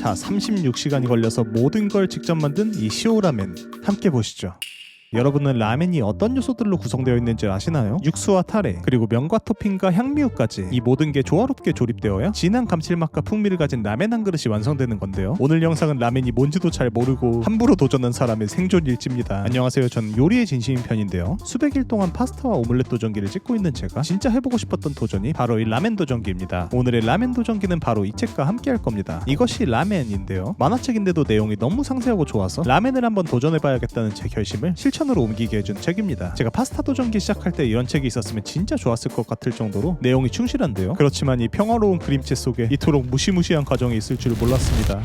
자 36시간이 걸려서 모든 걸 직접 만든 이 시오라멘 함께 보시죠 여러분은 라멘이 어떤 요소들로 구성되어 있는지 아시나요? 육수와 타레, 그리고 면과 토핑과 향미우까지 이 모든 게 조화롭게 조립되어야 진한 감칠맛과 풍미를 가진 라멘 한 그릇이 완성되는 건데요. 오늘 영상은 라멘이 뭔지도 잘 모르고 함부로 도전한 사람의 생존 일지입니다. 안녕하세요. 저는 요리의 진심인 편인데요. 수백 일 동안 파스타와 오믈렛 도전기를 찍고 있는 제가 진짜 해보고 싶었던 도전이 바로 이 라멘 도전기입니다. 오늘의 라멘 도전기는 바로 이 책과 함께 할 겁니다. 이것이 라멘인데요. 만화책인데도 내용이 너무 상세하고 좋아서 라멘을 한번 도전해봐야겠다는 제 결심을 실천 으로 옮기게 해준 책입니다. 제가 파스타 도전기 시작할 때 이런 책이 있었으면 진짜 좋았을 것 같을 정도로 내용이 충실한데요. 그렇지만 이 평화로운 그림체 속에 이토록 무시무시한 과정이 있을 줄 몰랐습니다.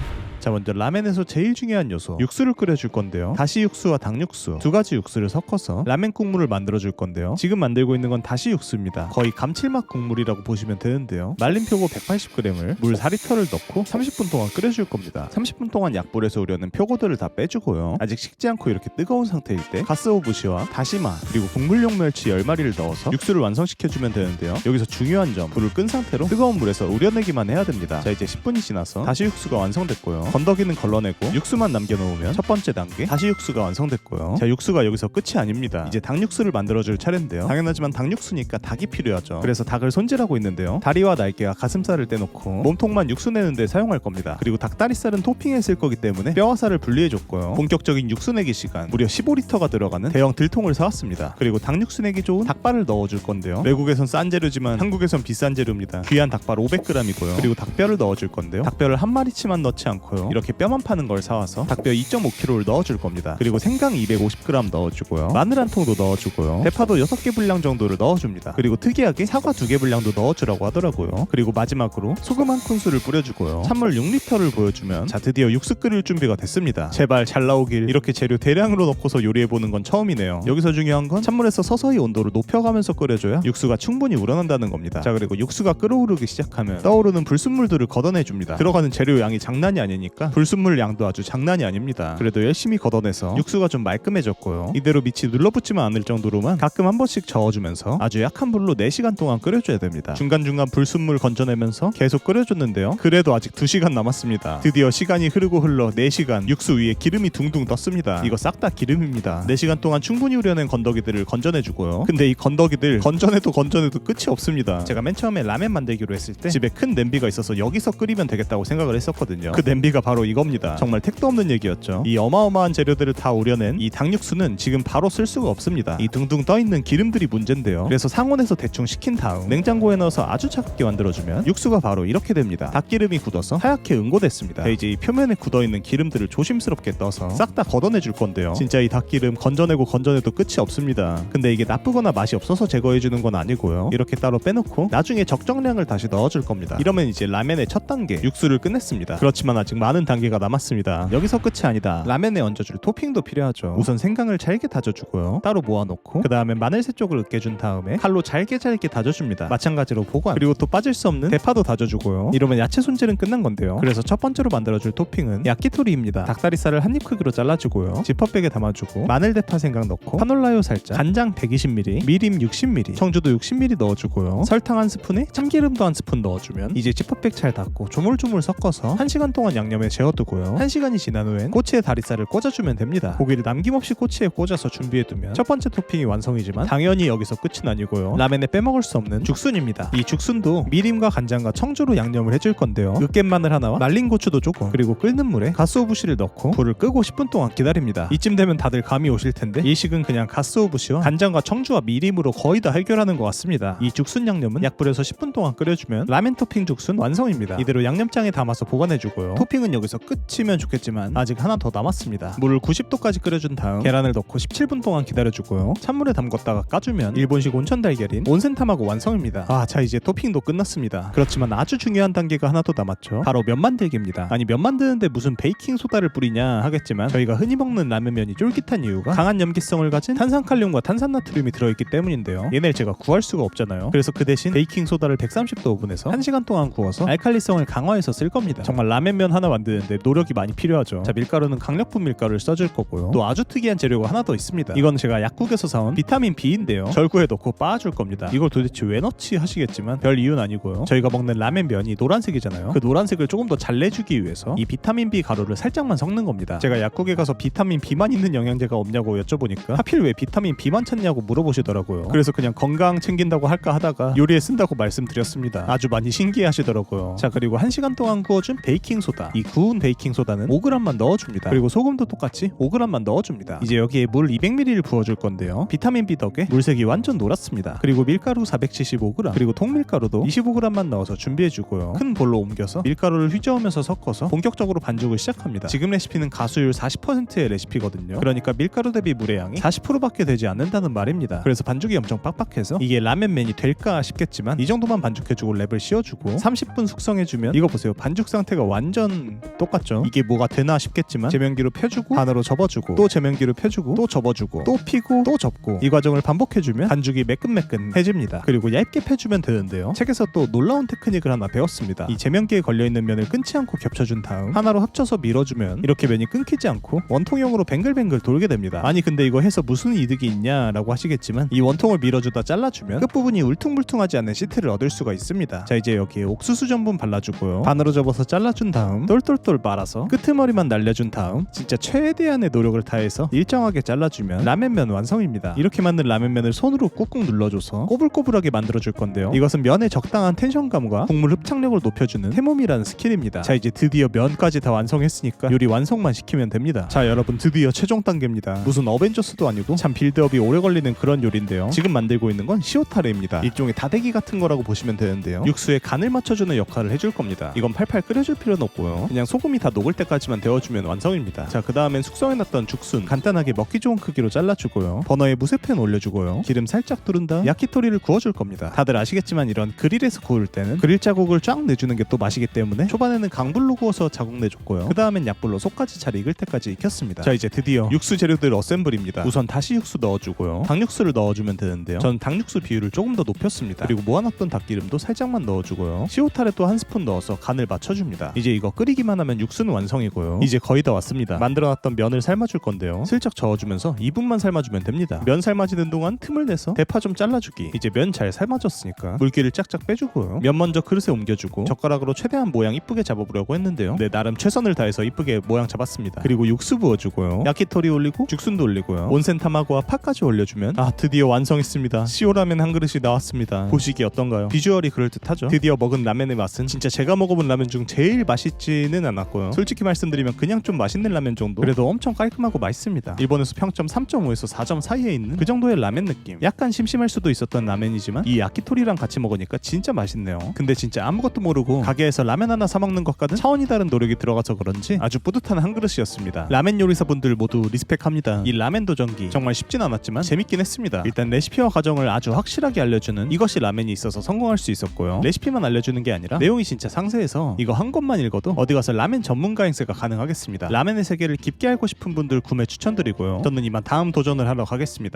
자 먼저 라멘에서 제일 중요한 요소. 육수를 끓여줄 건데요. 다시 육수와 닭육수. 두 가지 육수를 섞어서 라멘 국물을 만들어줄 건데요. 지금 만들고 있는 건 다시 육수입니다. 거의 감칠맛 국물이라고 보시면 되는데요. 말린 표고 180g을 물 4리터를 넣고 30분 동안 끓여줄 겁니다. 30분 동안 약불에서 우려낸 표고들을 다 빼주고요. 아직 식지 않고 이렇게 뜨거운 상태일 때 가스오부시와 다시마 그리고 국물용 멸치 10마리를 넣어서 육수를 완성시켜주면 되는데요. 여기서 중요한 점 불을 끈 상태로 뜨거운 물에서 우려내기만 해야 됩니다. 자 이제 10분이 지나서 다시 육수가 완성됐고요 건더기는 걸러내고 육수만 남겨놓으면 첫 번째 단계 다시 육수가 완성됐고요. 자 육수가 여기서 끝이 아닙니다. 이제 닭육수를 만들어줄 차례인데요. 당연하지만 닭육수니까 닭이 필요하죠. 그래서 닭을 손질하고 있는데요. 다리와 날개와 가슴살을 떼놓고 몸통만 육수 내는데 사용할 겁니다. 그리고 닭다리살은 토핑에 쓸 거기 때문에 뼈와 살을 분리해줬고요. 본격적인 육수 내기 시간 무려 15리터가 들어가는 대형 들통을 사왔습니다. 그리고 닭육수 내기 좋은 닭발을 넣어줄 건데요. 외국에선 싼 재료지만 한국에선 비싼 재료입니다. 귀한 닭발 500g이고요. 그리고 닭뼈를 넣어줄 건데요. 닭뼈를 한 마리치만 넣지 않고요. 이렇게 뼈만 파는 걸 사와서 닭뼈 2.5kg를 넣어줄 겁니다. 그리고 생강 250g 넣어주고요. 마늘 한 통도 넣어주고요. 대파도 6개 분량 정도를 넣어줍니다. 그리고 특이하게 사과 2개 분량도 넣어주라고 하더라고요. 그리고 마지막으로 소금 한 큰술을 뿌려주고요. 찬물 6리터를 보여주면 자 드디어 육수 끓일 준비가 됐습니다. 제발 잘 나오길 이렇게 재료 대량으로 넣고서 요리해보는 건 처음이네요. 여기서 중요한 건 찬물에서 서서히 온도를 높여가면서 끓여줘야 육수가 충분히 우러난다는 겁니다. 자 그리고 육수가 끓어오르기 시작하면 떠오르는 불순물들을 걷어내줍니다. 들어가는 재료 양이 장난이 아니니 까 불순물 양도 아주 장난이 아닙니다. 그래도 열심히 걷어내서 육수가 좀 말끔해졌고요. 이대로 밑이 눌러붙지만 않을 정도로만 가끔 한 번씩 저어주면서 아주 약한 불로 4시간 동안 끓여줘야 됩니다. 중간중간 불순물 건져내면서 계속 끓여줬는데요. 그래도 아직 2시간 남았습니다. 드디어 시간이 흐르고 흘러 4시간 육수 위에 기름이 둥둥 떴습니다. 이거 싹 다 기름입니다. 4시간 동안 충분히 우려낸 건더기들을 건져내주고요. 근데 이 건더기들 건져내도 건져내도 끝이 없습니다. 제가 맨 처음에 라멘 만들기로 했을 때 집에 큰 냄비가 있어서 여기서 끓이면 되겠다고 생각을 했었거든요. 그 냄비가 바로 이겁니다. 정말 택도 없는 얘기였죠. 이 어마어마한 재료들을 다 우려낸 이 닭육수는 지금 바로 쓸 수가 없습니다. 이 둥둥 떠 있는 기름들이 문제인데요. 그래서 상온에서 대충 식힌 다음 냉장고에 넣어서 아주 차갑게 만들어주면 육수가 바로 이렇게 됩니다. 닭기름이 굳어서 하얗게 응고됐습니다. 자, 이제 이 표면에 굳어 있는 기름들을 조심스럽게 떠서 싹 다 걷어내 줄 건데요. 진짜 이 닭기름 건져내고 건져내도 끝이 없습니다. 근데 이게 나쁘거나 맛이 없어서 제거해 주는 건 아니고요. 이렇게 따로 빼놓고 나중에 적정량을 다시 넣어줄 겁니다. 이러면 이제 라멘의 첫 단계 육수를 끝냈습니다. 그렇지만 아직 많은 단계가 남았습니다. 여기서 끝이 아니다. 라멘에 얹어줄 토핑도 필요하죠. 우선 생강을 잘게 다져주고요. 따로 모아놓고 그 다음에 마늘새 쪽을 으깨준 다음에 칼로 잘게 잘게 다져줍니다. 마찬가지로 보관 그리고 또 빠질 수 없는 대파도 다져주고요. 이러면 야채 손질은 끝난 건데요. 그래서 첫 번째로 만들어줄 토핑은 야끼토리입니다. 닭다리살을 한 입 크기로 잘라주고요. 지퍼백에 담아주고 마늘 대파 생강 넣고 카놀라유 살짝 간장 120ml 미림 60ml 청주도 60ml 넣어주고요. 설탕 한 스푼에 참기름도 한 스푼 넣어주면 이제 지퍼백 잘 닫고 조물조물 섞어서 1시간 동안 양념 에 재워두고요. 1시간이 지난 후엔 꼬치에 다리살을 꽂아주면 됩니다. 고기를 남김없이 꼬치에 꽂아서 준비해두면 첫 번째 토핑이 완성이지만 당연히 여기서 끝은 아니고요. 라멘에 빼먹을 수 없는 죽순입니다. 이 죽순도 미림과 간장과 청주로 양념을 해줄 건데요. 으깬 마늘 하나와 말린 고추도 조금 그리고 끓는 물에 가스오부시를 넣고 불을 끄고 10분 동안 기다립니다. 이쯤 되면 다들 감이 오실 텐데 이 식은 그냥 가스오부시와 간장과 청주와 미림으로 거의 다 해결하는 것 같습니다. 이 죽순 양념은 약불에서 10분 동안 끓여주면 라멘 토핑 죽순 완성입니다. 이대로 양념장에 담아서 보관해주고요. 토핑은 여기서 끝이면 좋겠지만 아직 하나 더 남았습니다. 물을 90도까지 끓여준 다음 계란을 넣고 17분 동안 기다려주고요. 찬물에 담궜다가 까주면 일본식 온천 달걀인 온센탐하고 완성입니다. 아, 자 이제 토핑도 끝났습니다. 그렇지만 아주 중요한 단계가 하나 더 남았죠. 바로 면 만들기입니다. 아니 면 만드는데 무슨 베이킹 소다를 뿌리냐 하겠지만 저희가 흔히 먹는 라면면이 쫄깃한 이유가 강한 염기성을 가진 탄산칼륨과 탄산나트륨이 들어있기 때문인데요. 얘네를 제가 구할 수가 없잖아요. 그래서 그 대신 베이킹 소다를 130도 오븐에서 1시간 동안 구워서 알칼리성을 강화해서 쓸 겁니다. 정말 라면면 하나 만드는데 노력이 많이 필요하죠. 자 밀가루는 강력분 밀가루를 써줄 거고요. 또 아주 특이한 재료가 하나 더 있습니다. 이건 제가 약국에서 사온 비타민 B인데요. 절구에 넣고 빻아줄 겁니다. 이걸 도대체 왜 넣지 하시겠지만 별 이유는 아니고요. 저희가 먹는 라면 면이 노란색이잖아요. 그 노란색을 조금 더 잘 내주기 위해서 이 비타민 B 가루를 살짝만 섞는 겁니다. 제가 약국에 가서 비타민 B만 있는 영양제가 없냐고 여쭤보니까 하필 왜 비타민 B만 찾냐고 물어보시더라고요. 그래서 그냥 건강 챙긴다고 할까 하다가 요리에 쓴다고 말씀드렸습니다. 아주 많이 신기해하시더라고요. 자 그리고 1시간 동안 구워준 베이킹 소다. 이 구운 베이킹 소다는 5g만 넣어줍니다. 그리고 소금도 똑같이 5g만 넣어줍니다. 이제 여기에 물 200ml를 부어줄 건데요. 비타민 B 덕에 물색이 완전 노랗습니다. 그리고 밀가루 475g 그리고 통밀가루도 25g만 넣어서 준비해주고요. 큰 볼로 옮겨서 밀가루를 휘저으면서 섞어서 본격적으로 반죽을 시작합니다. 지금 레시피는 가수율 40%의 레시피거든요. 그러니까 밀가루 대비 물의 양이 40%밖에 되지 않는다는 말입니다. 그래서 반죽이 엄청 빡빡해서 이게 라면맨이 될까 싶겠지만 이 정도만 반죽해주고 랩을 씌워주고 30분 숙성해주면 이거 보세요. 반죽 상태가 완전 똑같죠. 이게 뭐가 되나 싶겠지만 제면기로 펴주고 반으로 접어주고 또 제면기로 펴주고 또 접어주고 또 피고 또 접고 이 과정을 반복해주면 반죽이 매끈매끈해집니다. 그리고 얇게 펴주면 되는데요. 책에서 또 놀라운 테크닉을 하나 배웠습니다. 이 제면기에 걸려있는 면을 끊지 않고 겹쳐준 다음 하나로 합쳐서 밀어주면 이렇게 면이 끊기지 않고 원통형으로 뱅글뱅글 돌게 됩니다. 아니 근데 이거 해서 무슨 이득이 있냐라고 하시겠지만 이 원통을 밀어주다 잘라주면 끝부분이 울퉁불퉁하지 않은 시트를 얻을 수가 있습니다. 자 이제 여기에 옥수수 전분 발라주고요. 반으로 접어서 잘라준 다음 똘 똘똘 말아서 끄트머리만 날려준 다음 진짜 최대한의 노력을 다해서 일정하게 잘라주면 라면면 완성입니다. 이렇게 만든 라면면을 손으로 꾹꾹 눌러줘서 꼬불꼬불하게 만들어줄 건데요. 이것은 면의 적당한 텐션감과 국물 흡착력을 높여주는 해몸이라는 스킬입니다. 자 이제 드디어 면까지 다 완성했으니까 요리 완성만 시키면 됩니다. 자 여러분 드디어 최종 단계입니다. 무슨 어벤져스도 아니고 참 빌드업이 오래 걸리는 그런 요리인데요. 지금 만들고 있는 건 시오타레입니다. 일종의 다대기 같은 거라고 보시면 되는데요. 육수에 간을 맞춰주는 역할을 해줄 겁니다. 이건 팔팔 끓여줄 필요는 없고요. 그냥 소금이 다 녹을 때까지만 데워주면 완성입니다. 자 그 다음엔 숙성해놨던 죽순 간단하게 먹기 좋은 크기로 잘라주고요. 버너에 무쇠팬 올려주고요. 기름 살짝 두른 다음 야키토리를 구워줄 겁니다. 다들 아시겠지만 이런 그릴에서 구울 때는 그릴 자국을 쫙 내주는 게 또 맛이기 때문에 초반에는 강불로 구워서 자국 내줬고요. 그 다음엔 약불로 속까지 잘 익을 때까지 익혔습니다. 자 이제 드디어 육수 재료들 어셈블입니다. 우선 다시 육수 넣어주고요. 닭육수를 넣어주면 되는데요. 전 닭육수 비율을 조금 더 높였습니다. 그리고 모아놨던 닭기름도 살짝만 넣어주고요. 시오타레 또 한 스푼 넣어서 간을 맞춰줍니다. 이제 이거 끓이 기만 하면 육수는 완성이고요. 이제 거의 다 왔습니다. 만들어놨던 면을 삶아줄 건데요. 슬쩍 저어주면서 2분만 삶아주면 됩니다. 면 삶아지는 동안 틈을 내서 대파 좀 잘라주기. 이제 면 잘 삶아졌으니까 물기를 짝짝 빼주고요. 면 먼저 그릇에 옮겨주고 젓가락으로 최대한 모양 이쁘게 잡아보려고 했는데요. 네 나름 최선을 다해서 이쁘게 모양 잡았습니다. 그리고 육수 부어주고요. 야키토리 올리고 죽순도 올리고요. 온센 타마고와 파까지 올려주면 아 드디어 완성했습니다. 시오라면 한 그릇이 나왔습니다. 보시기 어떤가요? 비주얼이 그럴듯하죠? 드디어 먹은 라면의 맛은 진짜 제가 먹어본 라면 중 제일 맛있지 는 않았고요. 솔직히 말씀드리면 그냥 좀 맛있는 라면 정도? 그래도 엄청 깔끔하고 맛있습니다. 일본에서 평점 3.5에서 4점 사이에 있는 그 정도의 라면 느낌. 약간 심심할 수도 있었던 라면이지만 이 야키토리랑 같이 먹으니까 진짜 맛있네요. 근데 진짜 아무것도 모르고 가게에서 라면 하나 사 먹는 것과는 차원이 다른 노력이 들어가서 그런지 아주 뿌듯한 한 그릇이었습니다. 라멘 요리사분들 모두 리스펙합니다. 이 라멘 도전기 정말 쉽진 않았지만 재밌긴 했습니다. 일단 레시피와 과정을 아주 확실하게 알려주는 이것이 라멘이 있어서 성공할 수 있었고요. 레시피만 알려주는 게 아니라 내용이 진짜 상세해서 이거 한 권만 읽어도 어디 가서 라멘 전문가 행세가 가능하겠습니다. 라멘의 세계를 깊게 알고 싶은 분들 구매 추천드리고요. 저는 이만 다음 도전을 하러 가겠습니다.